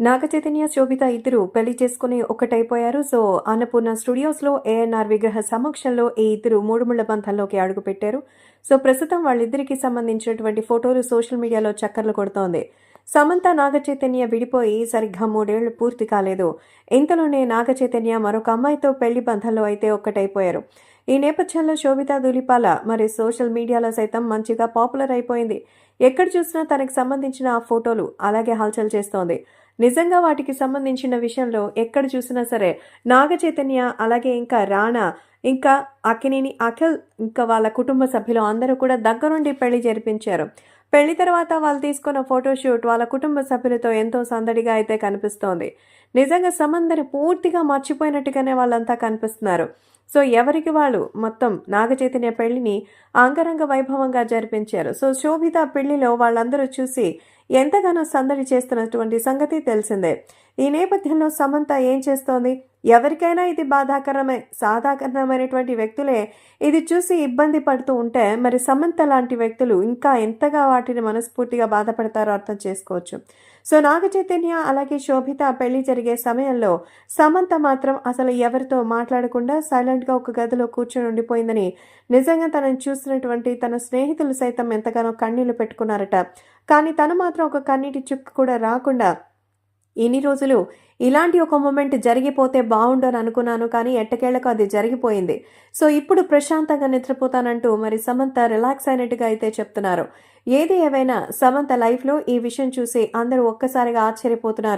నాగచైతన్య శోభిత ఇద్దరు పెళ్ళి చేసుకుని ఒకటైపోయారు సో అన్నపూర్ణ స్టూడియోస్లో ఏఎన్ఆర్ విగ్రహ సమక్షంలో ఈ ఇద్దరు మూడుముళ్ళ బంధంలోకి అడుగుపెట్టారు. సో ప్రస్తుతం వాళ్ళిద్దరికి సంబంధించినటువంటి ఫోటోలు సోషల్ మీడియాలో చక్కర్లు కొడుతోంది. సమంత నాగచైతన్య విడిపోయి సరిగ్గా మూడేళ్ళు పూర్తి కాలేదు. ఇంతలోనే నాగచైతన్య మరొక అమ్మాయితో పెళ్ళి బంధంలో అయితే ఒక్కటైపోయారు. ఈ నేపథ్యంలో శోభిత దులిపాల మరి సోషల్ మీడియాలో సైతం మంచిగా పాపులర్ అయిపోయింది. ఎక్కడ చూసినా తనకు సంబంధించిన ఆ ఫోటోలు అలాగే హల్చల్ చేస్తోంది. నిజంగా వాటికి సంబంధించిన విషయంలో ఎక్కడ చూసినా సరే నాగ చైతన్య అలాగే ఇంకా రాణా ఇంకా అక్కినేని అఖిల్ ఇంకా వాళ్ళ కుటుంబ సభ్యులు అందరూ కూడా దగ్గరుండి పెళ్ళి జరిపించారు. పెళ్ళి తర్వాత వాళ్ళు తీసుకున్న ఫోటోషూట్ వాళ్ళ కుటుంబ సభ్యులతో ఎంతో సందడిగా అయితే కనిపిస్తోంది. నిజంగా సమందరి పూర్తిగా మర్చిపోయినట్టుగానే వాళ్ళంతా కనిపిస్తున్నారు. సో ఎవరికి వాళ్ళు మొత్తం నాగచైతన్య పెళ్ళిని అంగరంగ వైభవంగా జరిపించారు. సో శోభిత పెళ్ళిలో వాళ్ళందరూ చూసి ఎంతగానో సందడి చేస్తున్నటువంటి సంగతి తెలిసిందే. ఈ నేపథ్యంలో సమంత ఏం చేస్తోంది? ఎవరికైనా ఇది బాధాకరమే సాధారణమైనటువంటి వ్యక్తులే ఇది చూసి ఇబ్బంది పడుతూ ఉంటే మరి సమంత లాంటి వ్యక్తులు ఇంకా ఎంతగా వాటిని మనస్ఫూర్తిగా బాధపడతారో అర్థం చేసుకోవచ్చు. సో నాగ చైతన్య అలాగే శోభిత పెళ్ళి జరిగే సమయంలో సమంత మాత్రం అసలు ఎవరితో మాట్లాడకుండా సైలెంట్గా ఒక గదిలో కూర్చొని ఉండిపోయిందని నిజంగా తనని చూసినటువంటి తన స్నేహితులు సైతం ఎంతగానో కన్నీళ్ళు పెట్టుకున్నారట. కానీ తను మాత్రం ఒక కన్నీటి చుక్క కూడా రాకుండా ఇన్ని రోజులు ఇలాంటి ఒక మూమెంట్ జరిగిపోతే బాగుండని అనుకున్నాను కానీ ఎట్టకేళ్ళకు అది జరిగిపోయింది. సో ఇప్పుడు ప్రశాంతంగా నిద్రపోతానంటూ మరి సమంత రిలాక్స్ అయినట్టుగా అయితే చెప్తున్నారు. ఏది ఏవైనా సమంత లైఫ్లో ఈ విషయం చూసి అందరూ ఒక్కసారిగా ఆశ్చర్యపోతున్నారు.